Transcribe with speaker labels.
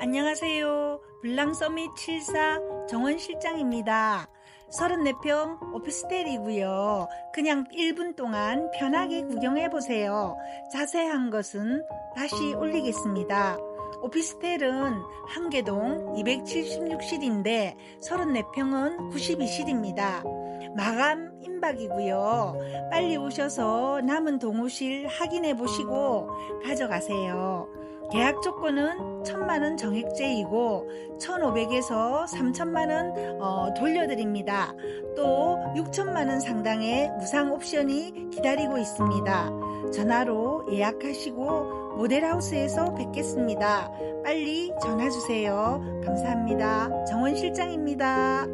Speaker 1: 안녕하세요. 블랑 서밋 74 정원 실장입니다. 34평 오피스텔이고요. 그냥 1분 동안 편하게 구경해 보세요. 자세한 것은 다시 올리겠습니다. 오피스텔은 한계동 276실인데 34평은 92실입니다. 마감 임박이고요. 빨리 오셔서 남은 동호실 확인해 보시고 가져가세요. 계약 조건은 천만원 정액제이고 1,500에서 3천만원 어, 돌려드립니다. 또 6천만원 상당의 무상 옵션이 기다리고 있습니다. 전화로 예약하시고 모델하우스에서 뵙겠습니다. 빨리 전화 주세요. 감사합니다. 정원 실장입니다.